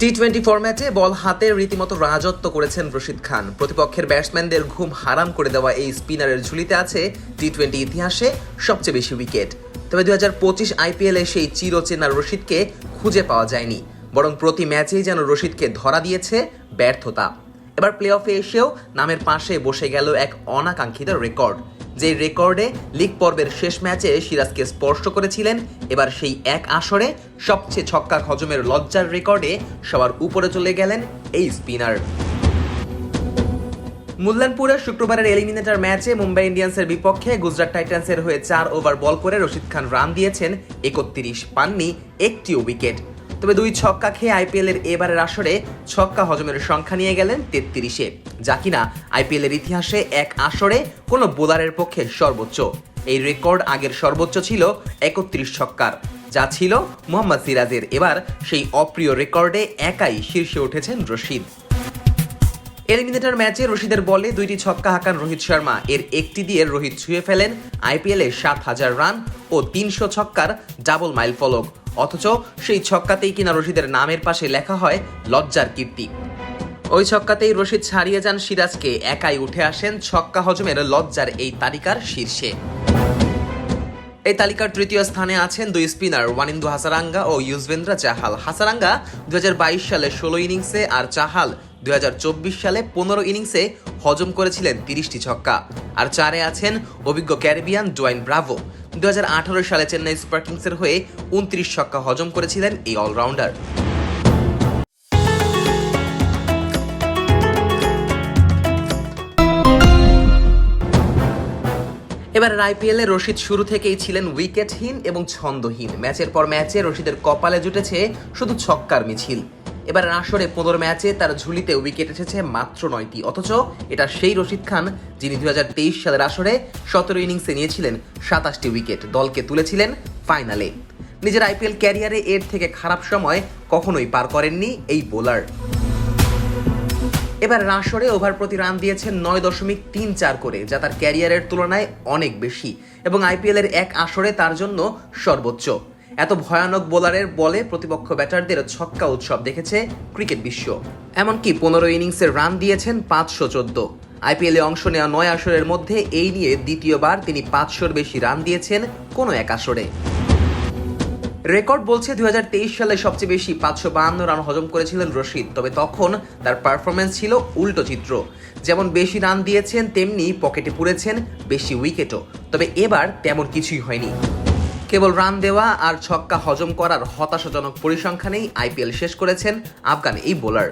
T twenty ফরম্যাটে বল হাতে রীতিমতো রাজত্ব করেছেন রশিদ খান। প্রতিপক্ষের ব্যাটসম্যানদের ঘুম হারাম করে দেওয়া এই স্পিনারের ঝুলিতে আছে টি টোয়েন্টি ইতিহাসে সবচেয়ে বেশি উইকেট তবে দু হাজার পঁচিশ আইপিএলে সেই চিরচেনার রশিদকে খুঁজে পাওয়া যায়নি। বরং প্রতি ম্যাচেই যেন রশিদকে ধরা দিয়েছে ব্যর্থতা। এবার প্লে অফে এসেও নামের পাশে বসে গেল এক অনাকাঙ্ক্ষিত রেকর্ড যে রেকর্ডে লিগ পর্বের শেষ ম্যাচে সিরাজকে স্পর্শ করেছিলেন, এবার সেই এক আসরে সবচেয়ে ছক্কা হজমের লজ্জার রেকর্ডে সবার উপরে চলে গেলেন এই স্পিনার মুল্লানপুরের শুক্রবারের এলিমিনেটর ম্যাচে মুম্বাই ইন্ডিয়ান্সের বিপক্ষে গুজরাট টাইটান্সের হয়ে চার ওভার বল করে রশিদ খান রান দিয়েছেন একত্রিশ পাননি, একটিও উইকেট তবে দুই ছক্কা খেয়ে আইপিএল এর এবারের আসরে ছক্কা হজমের সংখ্যা নিয়ে গেলেন তেত্রিশে। যা কিনা আইপিএল এর ইতিহাসে এক আসরে কোনো বোলারের পক্ষে সর্বোচ্চ। এই রেকর্ড আগের সর্বোচ্চ ছিল একত্রিশ ছক্কার। যা ছিল মোহাম্মদ সিরাজের। এবার সেই অপ্রিয় রেকর্ডে একাই শীর্ষে উঠেছেন রশিদ। এলিমিনেটর ম্যাচে রশিদের বলে দুইটি ছক্কা হাঁকান রোহিত শর্মা। এর একটি দিয়ে রোহিত ছুঁয়ে ফেলেন আইপিএলে সাত হাজার রান ও তিনশো ছক্কার ডাবল মাইল ফলক। অথচ সেই ছক্কাতেই কিনা রশিদের নামের পাশে লেখা হয়, লজ্জার কীর্তি। ওই ছক্কাতেই রশিদ ছাড়িয়ে যান সিরাজকে। একাই উঠে আসেন ছক্কা হজমের লজ্জার এই তালিকার শীর্ষে। এই তালিকার তৃতীয় স্থানে আছেন দুই স্পিনার, ওয়ানিন্দু হাসারাঙ্গা ও ইউজবেন্দ্র চাহাল। হাসারাঙ্গা দু সালে ষোলো ইনিংসে আর চাহাল দুই হাজার চব্বিশ সালে পনেরো ইনিংসে হজম করেছিলেন তিরিশটি ছক্কা। আর চারে আছেন অভিজ্ঞ ক্যারিবিয়ান ডোয়াইন ব্রাভো। দুই হাজার আঠারো সালে চেন্নাই সুপার কিংসের হয়ে উনত্রিশ ছক্কা হজম করেছিলেন এই অলরাউন্ডার। এবার আইপিএলে রশিদ শুরু থেকেই ছিলেন উইকেটহীন এবং ছন্দহীন। ম্যাচের পর ম্যাচে রশিদের কপালে জুটেছে শুধু ছক্কার মিছিল। এবার আসরে পনেরো ম্যাচে তার ঝুলিতে উইকেট এসেছে মাত্র নয়টি। অথচ এটা সেই রশিদ খান যিনি দুই হাজার তেইশ সালের আসরে সতেরো ইনিংসে নিয়েছিলেন সাতাশটি উইকেট, দলকে তুলেছিলেন ফাইনালে। নিজের আইপিএল ক্যারিয়ারে এর থেকে খারাপ সময় কখনোই পার করেননি এই বোলার। এবার রাশরে ওভার প্রতি রান দিয়েছেন নয় দশমিক তিন চার করে, যা তার ক্যারিয়ারের তুলনায় অনেক বেশি। এবং আইপিএল এর এক আসরে তার জন্য সর্বোচ্চ। এত ভয়ানক বোলারের বলে প্রতিপক্ষ ব্যাটারদের ছক্কা উৎসব দেখেছে ক্রিকেট বিশ্ব। এমনকি পনেরো ইনিংসের রান দিয়েছেন পাঁচশো চোদ্দ। আইপিএলে অংশ নেওয়া নয় আসরের মধ্যে এই নিয়ে দ্বিতীয়বার তিনি পাঁচশোর বেশি রান দিয়েছেন কোনো এক আসরে। রেকর্ড বলছে দু হাজার তেইশ সালে সবচেয়ে বেশি পাঁচশো বাহান্ন রান হজম করেছিলেন রশিদ, তবে তখন তার পারফরমেন্স ছিল উল্টো চিত্র। যেমন বেশি রান দিয়েছেন, তেমনি পকেটে পুড়েছেন বেশি উইকেটও, তবে এবার তেমন কিছুই হয়নি। কেবল রান দেওয়া আর ছক্কা হজম করার হতাশাজনক পরিসংখ্যানেই আইপিএল শেষ করেছেন আফগান এই বোলার।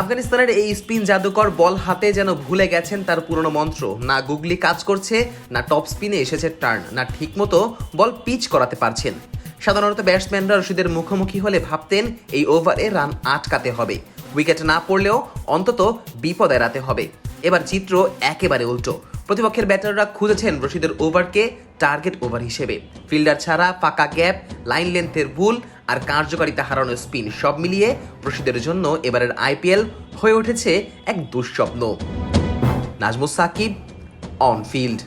আফগানিস্তানের এই স্পিন জাদুকর বল হাতে যেন ভুলে গেছেন তার পুরনো মন্ত্র, না গুগলি কাজ করছে, না টপ স্পিনে এসেছে টার্ন, না ঠিকমতো বল পিচ করাতে পারছেন। সাধারণত ব্যাটসম্যানরা রশিদের মুখোমুখি হলে ভাবতেন এই ওভারে রান আটকাতে হবে। উইকেট না পড়লেও অন্তত বিপদ এড়াতে হবে। এবার চিত্র একেবারে উল্টো। প্রতিপক্ষের ব্যাটাররা খুঁজেছেন রশিদের ওভারকে টার্গেট ওভার হিসেবে। ফিল্ডার ছাড়া ফাঁকা গ্যাপ লাইন লেন্থের ভুল আর কার্যকারিতা হারানোর স্পিন সব মিলিয়ে রশিদের জন্য এবারের আইপিএল হয়ে উঠেছে এক দুঃস্বপ্ন। Najmus Shakib on field